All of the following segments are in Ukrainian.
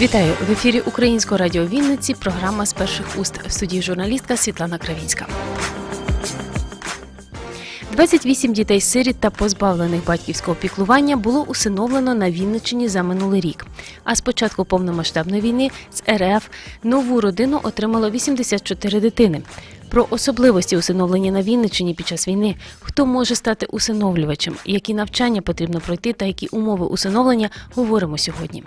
Вітаю в ефірі Українського радіо Вінниці. Програма з перших уст в студії журналістка Світлана Кравінська. 28 дітей сиріт та позбавлених батьківського піклування було усиновлено на Вінниччині за минулий рік. А з початку повномасштабної війни з РФ нову родину отримало 84 дитини. Про особливості усиновлення на Вінниччині під час війни, хто може стати усиновлювачем, які навчання потрібно пройти та які умови усиновлення говоримо сьогодні.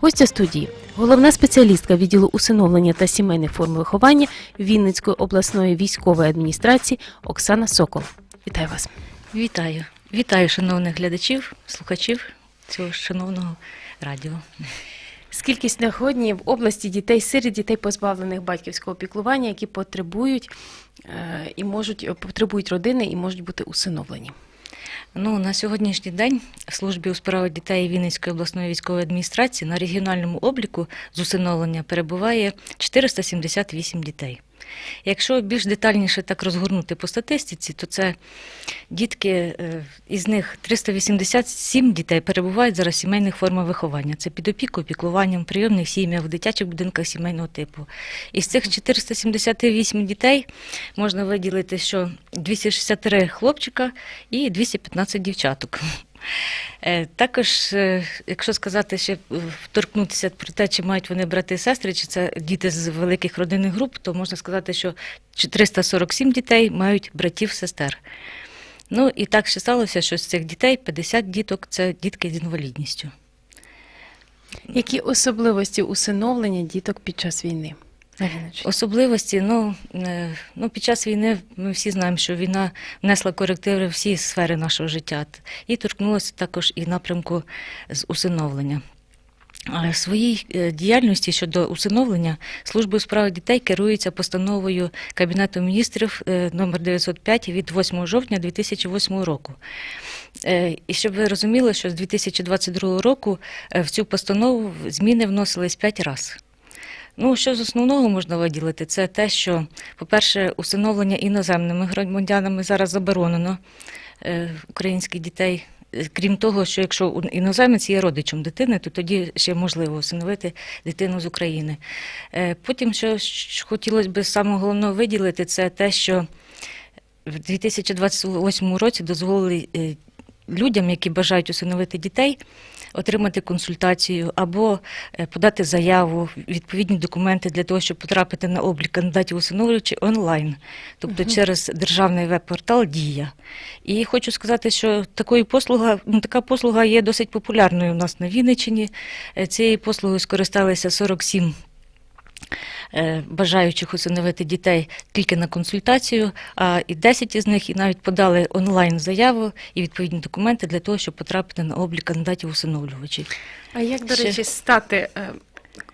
Гостя студії, головна спеціалістка відділу усиновлення та сімейних форм виховання Вінницької обласної військової адміністрації Оксана Сокол. Вітаю вас. Вітаю. Вітаю шановних глядачів, слухачів цього шановного радіо. Скільки сьогодні в області дітей сиріт, дітей позбавлених батьківського піклування, які потребують і можуть потребують родини і можуть бути усиновлені. Ну, на сьогоднішній день в службі у справах дітей Вінницької обласної військової адміністрації на регіональному обліку з усиновлення перебуває 478 дітей. Якщо більш детальніше так розгорнути по статистиці, то це дітки, е, із них 387 дітей перебувають зараз в сімейних формах виховання. Це під опікою, піклуванням, прийомних сім'ях, в дитячих будинках сімейного типу. Із цих 478 дітей можна виділити, що 263 хлопчика і 215 дівчаток. Е, Також, е, якщо сказати ще е, вторкнутися про те, чи мають вони брати і сестри, чи це діти з великих родинних груп, то можна сказати, що 347 дітей мають братів-сестер. Ну і так ще сталося, що з цих дітей 50 діток це дітки з інвалідністю. Які особливості усиновлення діток під час війни? Особливості, ну, е, ну під час війни ми всі знаємо, що війна внесла корективи в всі сфери нашого життя і торкнулася також і напрямку з усиновлення. В своїй е, діяльності щодо усиновлення служба у справах дітей керується постановою Кабінету міністрів е, номер 905 від 8 жовтня 2008 року. Е, І щоб ви розуміли, що з 2022 року е, в цю постанову зміни вносились 5 разів. Ну, що з основного можна виділити, це те, що, по-перше, усиновлення іноземними громадянами зараз заборонено е, українських дітей. Е, Крім того, що якщо іноземець є родичем дитини, то тоді ще можливо усиновити дитину з України. Е, Потім, що хотілося б саме головного виділити, це те, що в 2028 році дозволили е, людям, які бажають усиновити дітей, отримати консультацію або е, подати заяву, відповідні документи для того, щоб потрапити на облік кандидатів усиновлювачів онлайн, тобто через державний веб-портал Дія. І хочу сказати, що такої послуга, ну, така послуга є досить популярною у нас на Вінниччині. Е, Цією послугою скористалися 47 е, бажаючих усиновити дітей тільки на консультацію, а і 10 із них і навіть подали онлайн заяву і відповідні документи для того, щоб потрапити на облік кандидатів усиновлювачів. А як, до Ще- речі, стати е,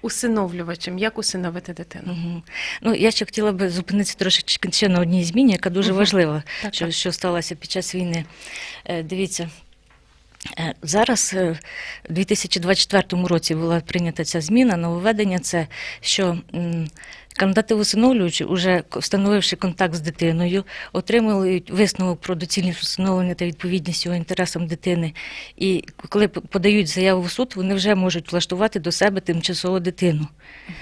усиновлювачем? Як усиновити дитину? Угу. Ну, я ще хотіла би зупинитися трошечки ще на одній зміні, яка дуже Мгм. важлива, Так, що, так. що сталося під час війни. Е, Дивіться. Е, Зараз е, у 2024 році була прийнята ця зміна, нововведення це, що кандидати в усиновлювачі, уже встановивши контакт з дитиною, отримують висновок про доцільність усиновлення та відповідність його інтересам дитини. І коли подають заяву в суд, вони вже можуть влаштувати до себе тимчасову дитину,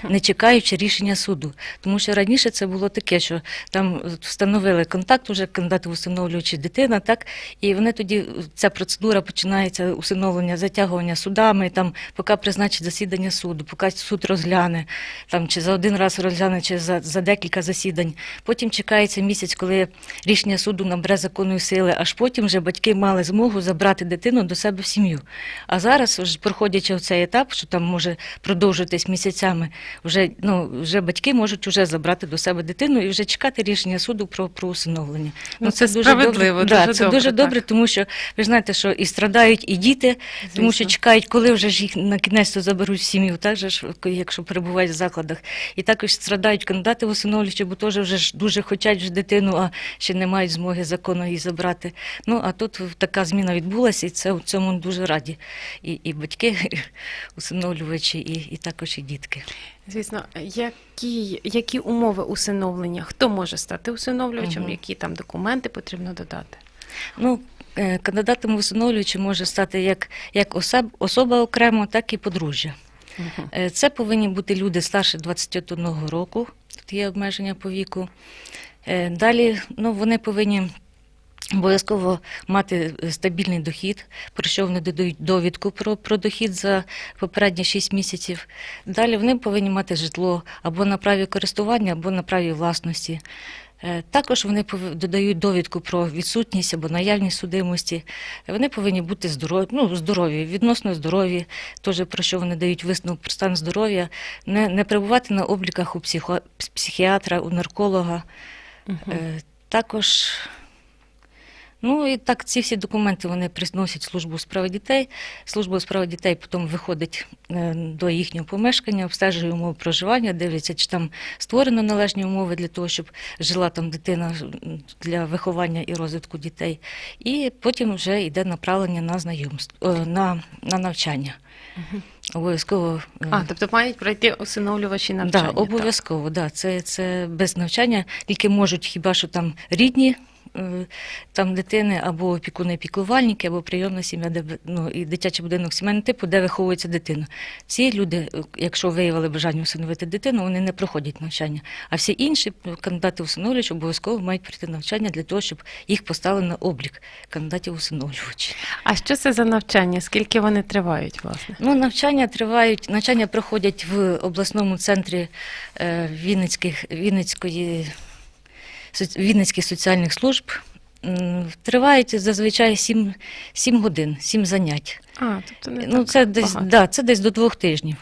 не чекаючи рішення суду. Тому що раніше це було таке, що там встановили контакт, уже кандидат в усиновлювачі дитина, так і вони тоді ця процедура починається усиновлення, затягування судами, там поки призначить засідання суду, поки суд розгляне, там чи за один раз розгляне, чи за, за декілька засідань. Потім чекається місяць, коли рішення суду набере законної сили, аж потім вже батьки мали змогу забрати дитину до себе в сім'ю. А зараз, проходячи цей етап, що там може продовжуватись місяцями, вже, ну, вже батьки можуть вже забрати до себе дитину і вже чекати рішення суду про, про усиновлення. Ну, це справедливо, добре. дуже да, це добре, дуже так. добре, тому що ви ж знаєте, що і страдають і діти, тому що чекають, коли вже ж їх на кінець заберуть в сім'ю, так же ж, якщо перебувають в закладах. І також страдають кандидати в усиновлювачі, бо теж вже ж дуже хочуть вже дитину, а ще не мають змоги закону її забрати. Ну а тут така зміна відбулася, і це в цьому дуже раді. І, і батьки, і усиновлювачі, і, і також і дітки. Звісно, які, які умови усиновлення? Хто може стати усиновлювачем? Мгм. Які там документи потрібно додати? Ну, е, кандидатом в усиновлювачі може стати як, як особ, особа окремо, так і подружжя. Е, Це повинні бути люди старше 21 року, тут є обмеження по віку. Е, Далі ну, вони повинні обов'язково мати е, стабільний дохід, про що вони додають довідку про, про дохід за попередні 6 місяців. Далі вони повинні мати житло або на праві користування, або на праві власності. Е, Також вони додають довідку про відсутність або наявність судимості. Вони повинні бути здорові, ну, здорові, відносно здорові, теж про що вони дають висновок про стан здоров'я, не, не перебувати на обліках у психо, психіатра, у нарколога. Е, Також, ну і так, ці всі документи вони приносять службу справи дітей. Служба справи дітей потім виходить е, до їхнього помешкання, обстежує умови проживання, дивляться, чи там створено належні умови для того, щоб жила там дитина для виховання і розвитку дітей. І потім вже йде направлення на знайомство, е, на, на навчання. Обов'язково. е, А, тобто мають пройти усиновлювачі Да, навчання. так? обов'язково, да. Це, це без навчання. Тільки можуть хіба що там рідні там дитини, або опікуни піклувальники, або прийомна сім'я, де ну, і дитячий будинок сімейного типу, де виховується дитина. Ці люди, е, якщо виявили бажання усиновити дитину, вони не проходять навчання. А всі інші е, кандидати усиновлювачі обов'язково мають пройти навчання для того, щоб їх поставили на облік кандидатів усиновлювачів. А що це за навчання? Скільки вони тривають, власне? Ну, навчання тривають, навчання проходять в обласному центрі е, Вінницьких, Вінницької, Вінницьких соціальних служб. Тривають зазвичай 7, 7 годин, 7 занять. А, тобто не Ну, так це десь, багато. да, це десь до двох тижнів.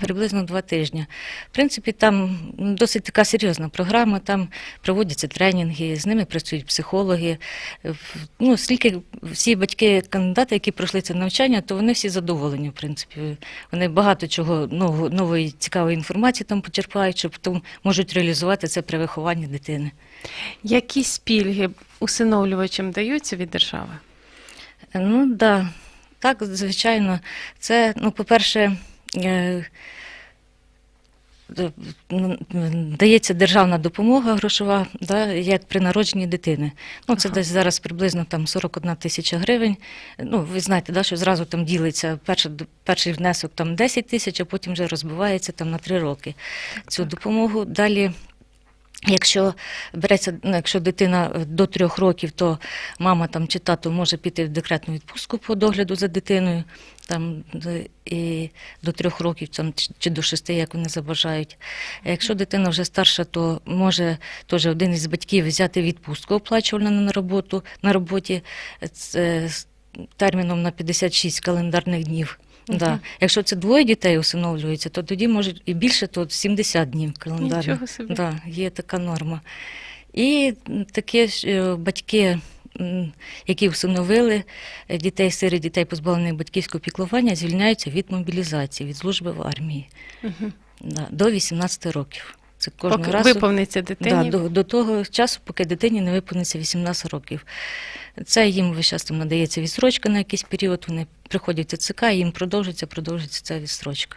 Приблизно два тижні. В принципі, там досить така серйозна програма, там проводяться тренінги, з ними працюють психологи. Ну, скільки всі батьки кандидати, які пройшли це навчання, то вони всі задоволені, в принципі. Вони багато чого нового, нової цікавої інформації там почерпають, що потім можуть реалізувати це при вихованні дитини. Які спільги усиновлювачам даються від держави? Ну так, да. так, звичайно. Це, ну, по-перше, дається державна допомога грошова, да, як при народженні дитини. Ну, це Ага. десь зараз приблизно там 41 тисяча гривень. Ну, ви знаєте, да, що зразу там ділиться перший, перший внесок там 10 тисяч, а потім вже розбивається там на 3 роки цю допомогу. Далі. Якщо береться, ну, якщо дитина е, до трьох років, то мама там чи тато може піти в декретну відпустку по догляду за дитиною, там е, і до трьох років там, чи- до шести, як вони забажають. А якщо дитина вже старша, то може теж один із батьків взяти відпустку оплачувану на роботу на роботі з терміном на 56 календарних днів. Да. Якщо це двоє дітей усиновлюється, то тоді може і більше, то 70 днів календарних. Нічого собі. Да, є така норма. І такі ж е, батьки, які всиновили е, дітей, серед дітей, позбавлених батьківського піклування, звільняються від мобілізації, від служби в армії угу. да, до 18 років. Це кожного Поки разу виповниться да, до, до того часу, поки дитині не виповниться 18 років. Це їм весь час там надається відстрочка на якийсь період, вони приходять до ЦК, і їм продовжується, продовжується ця відстрочка.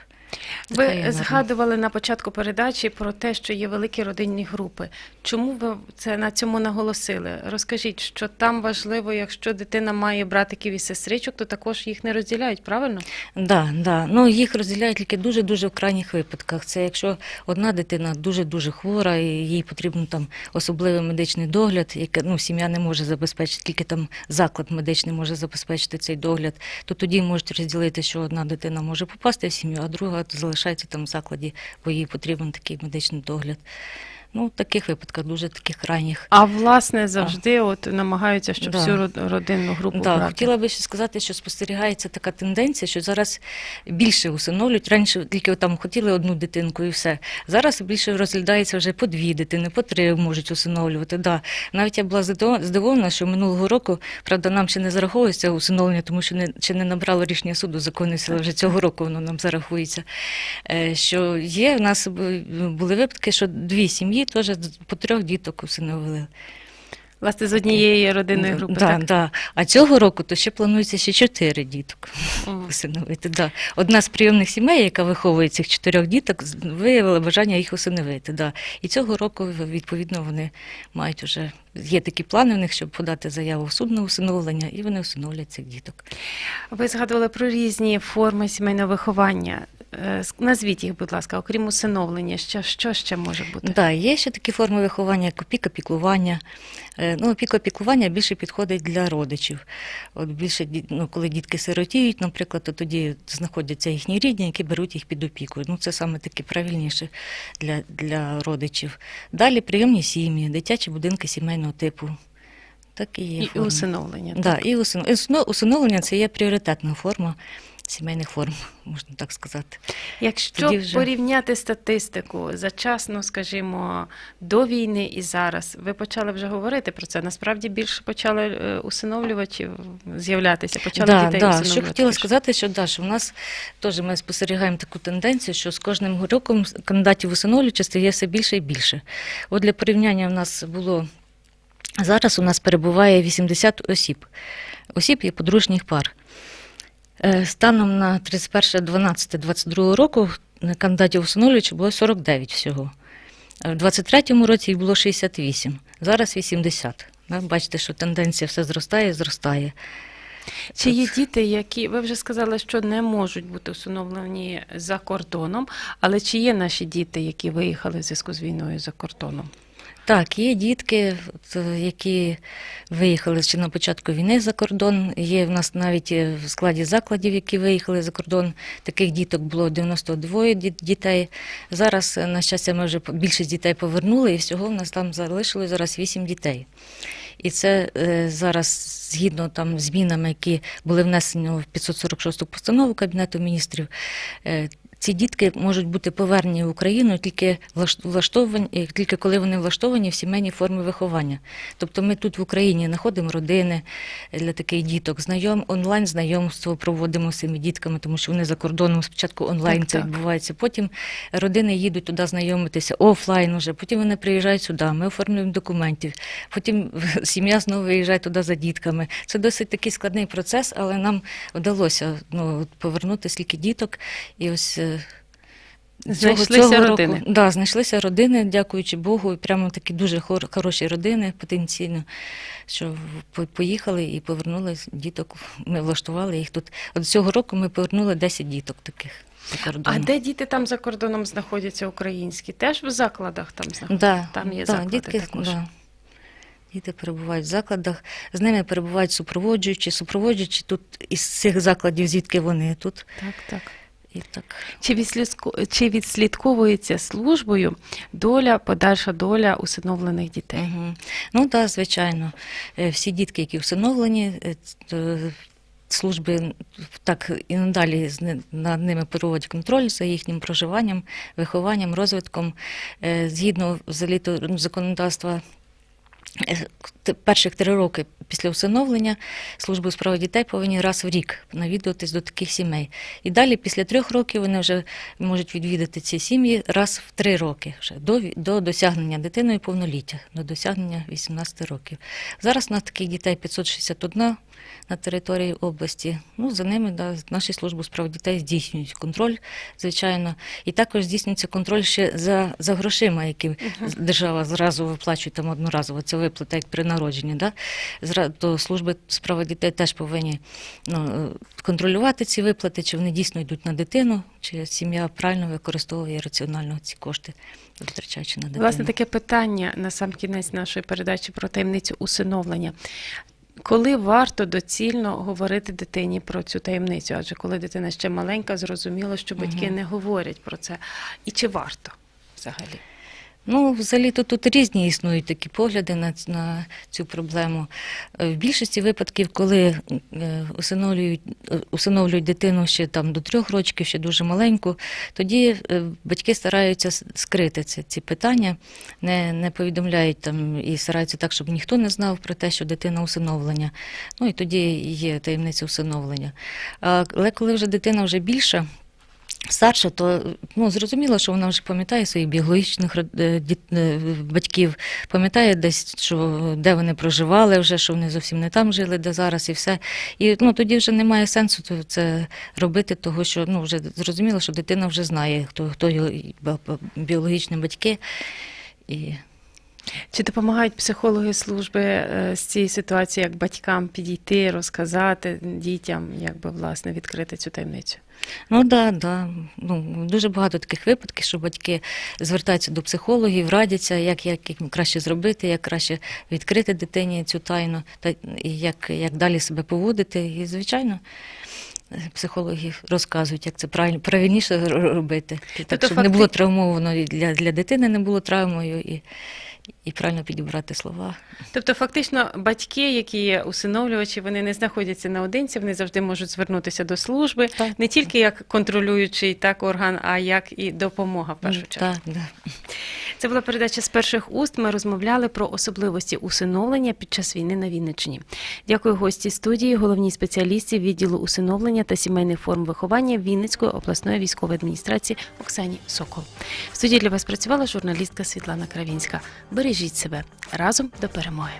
Ви норма. згадували на початку передачі про те, що є великі родинні групи. Чому ви це на цьому наголосили? Розкажіть, що там важливо, якщо дитина має братиків і сестричок, то також їх не розділяють, правильно? Да, да. Ну, їх розділяють тільки дуже-дуже в крайніх випадках. Це якщо одна дитина дуже-дуже хвора, і їй потрібен там особливий медичний догляд, яке ну, сім'я не може забезпечити, тільки там заклад медичний може забезпечити цей догляд, то тоді можуть розділити, що одна дитина може попасти в сім'ю, а друга залишається там в закладі, бо їй потрібен такий медичний догляд. Ну, в таких випадках, дуже таких крайніх. А власне завжди от намагаються, щоб Да. всю родинну групу Да, брати. хотіла би ще сказати, що спостерігається така тенденція, що зараз більше усиновлюють. Раніше тільки там хотіли одну дитинку і все. Зараз більше розглядається вже по дві дитини, по три можуть усиновлювати. Да. Навіть я була здивована, що минулого року, правда, нам ще не зараховується усиновлення, тому що не, ще не набрало рішення суду законної сили, вже цього року воно нам зарахується. Е, Що є, в нас були випадки, що дві сім'ї теж по трьох діток усиновили. Власне, з однієї родинної групи. да, так? Да. А цього року то ще планується ще чотири діток усиновити. Да. Одна з прийомних сімей, яка виховує цих чотирьох діток, виявила бажання їх усиновити. Да. І цього року, відповідно, вони мають вже є такі плани в них, щоб подати заяву в суд на усиновлення, і вони усиновлять цих діток. Ви згадували про різні форми сімейного виховання. Е, Назвіть їх, будь ласка, окрім усиновлення, що, що ще може бути? Да, є ще такі форми виховання, як опіка піклування. Е, Ну, опіка піклування більше підходить для родичів. От більше ну, коли дітки сиротіють, наприклад, то тоді знаходяться їхні рідні, які беруть їх під опіку. Ну, це саме таке правильніше для, для родичів. Далі прийомні сім'ї, дитячі будинки сімейного типу. Так і є. І, і усиновлення. Да, так? і усино- і усно- усиновлення це є пріоритетна форма сімейних форм, можна так сказати. Якщо Тоді вже- порівняти статистику зачасно, скажімо, до війни і зараз, ви почали вже говорити про це. Насправді більше почали е, усиновлювачів з'являтися, почали да, дітей да. усиновлювати. Що хотіла сказати, що, да, що в нас теж ми спостерігаємо таку тенденцію, що з кожним роком кандидатів усиновлювача стає все більше і більше. От для порівняння в нас було зараз у нас перебуває 80 осіб. Осіб і подружніх пар. Е, Станом на 31.12.22 року кандидатів усиновлювачів було 49 всього. Е, В 23-му році їх було 68, зараз 80. Бачите, що тенденція все зростає, і зростає. Чи є діти, які ви вже сказали, що не можуть бути усиновлені за кордоном, але чи є наші діти, які виїхали в зв'язку з війною за кордоном? Так, є дітки, е, які виїхали ще на початку війни за кордон. Є в нас навіть е, в складі закладів, які виїхали за кордон. Таких діток було 92 дітей. Зараз, е, на щастя, ми вже більшість дітей повернули, і всього в нас там залишилось зараз 8 дітей. І це зараз згідно там змінами, які були внесені в 546 постанову Кабінету міністрів. Ці дітки можуть бути повернені в Україну тільки влаш- влаштовані, е, тільки коли вони влаштовані в сімейні форми виховання. Тобто ми тут в Україні знаходимо родини для таких діток, знайом онлайн знайомство проводимо з цими дітками, тому що вони за кордоном спочатку онлайн Так, це так. відбувається. Потім родини їдуть туди знайомитися офлайн уже. Потім вони приїжджають сюди. Ми оформлюємо документів. Потім сім'я знову виїжджає туди за дітками. Це досить такий складний процес, але нам вдалося ну, повернути стільки діток. І ось е, Знайшлися родини. Року, да, знайшлися родини, дякуючи Богу. І прямо такі дуже хор- хороші родини потенційно, що поїхали і повернули діток. Ми влаштували їх тут. От цього року ми повернули 10 діток таких А де діти там за кордоном знаходяться українські? Теж в закладах там знаходяться? Да, Там є да, заклади дітки, також. Да. Діти перебувають в закладах, з ними перебувають супроводжуючі, супроводжуючі тут із цих закладів, звідки вони тут. Так, так. І так. Чи, відслідку... Чи відслідковується службою доля, подальша доля усиновлених дітей? Угу. Ну так, да, звичайно. Е, Всі дітки, які всиновлені, е, служби так і надалі з над ними проводять контроль за їхнім проживанням, вихованням, розвитком. Е, Згідно взагалі ну, законодавства. Е, Перших три роки після усиновлення служби у справах дітей повинні раз в рік навідуватись до таких сімей. І далі, після трьох років, вони вже можуть відвідати ці сім'ї раз в три роки вже до, до досягнення дитиною повноліття, до досягнення 18 років. Зараз у нас таких дітей 561 на території області. Ну, за ними да, наші служби у справах дітей здійснюють контроль, звичайно. І також здійснюється контроль ще за, за грошима, які держава зразу виплачує там одноразово. Це виплата як при народженні. Да? Зра- То служби справа дітей теж повинні ну, е, контролювати ці виплати, чи вони дійсно йдуть на дитину, чи сім'я правильно використовує раціонально ці кошти, витрачаючи на дитину. Власне, таке питання на сам кінець нашої передачі про таємницю усиновлення. Коли варто доцільно говорити дитині про цю таємницю? Адже коли дитина ще маленька, зрозуміло, що батьки угу. не говорять про це. І чи варто взагалі? Ну, взагалі то тут різні існують такі погляди на, на цю проблему. Е, В більшості випадків, коли е, усиновлюють, е, усиновлюють дитину ще там до трьох років, ще дуже маленьку, тоді батьки стараються скрити ці, ці питання, не, не повідомляють там і стараються так, щоб ніхто не знав про те, що дитина усиновлення. Ну і тоді є таємниця усиновлення. Але коли вже дитина вже більша, Старша, то ну, зрозуміло, що вона вже пам'ятає своїх біологічних е, е, батьків, пам'ятає десь, що де вони проживали вже, що вони зовсім не там жили, де зараз, і все. І ну, тоді вже немає сенсу це робити, того що ну, вже зрозуміло, що дитина вже знає, хто, хто його біологічні батьки. І Чи допомагають психологи служби е, з цієї ситуації, як батькам підійти, розказати дітям, як би власне відкрити цю таємницю? Ну да, да. Ну, дуже багато таких випадків, що батьки звертаються до психологів, радяться, як, як, як краще зробити, як краще відкрити дитині цю тайну, та як, як далі себе поводити. І, звичайно, психологи розказують, як це правильно, правильніше робити. Так, Тобто щоб не було травмовано і для, для дитини не було травмою і, і правильно підібрати слова. Тобто, фактично, батьки, які є усиновлювачі, вони не знаходяться наодинці, вони завжди можуть звернутися до служби, Так. не тільки як контролюючий так орган, а як і допомога в першу чергу. Так, да. Це була передача з перших уст. Ми розмовляли про особливості усиновлення під час війни на Вінниччині. Дякую гості студії, головній спеціалісті відділу усиновлення та сімейних форм виховання Вінницької обласної військової адміністрації Оксані Сокол. В студії для вас працювала журналістка Світлана Кравінська. Бережіть себе разом до перемоги.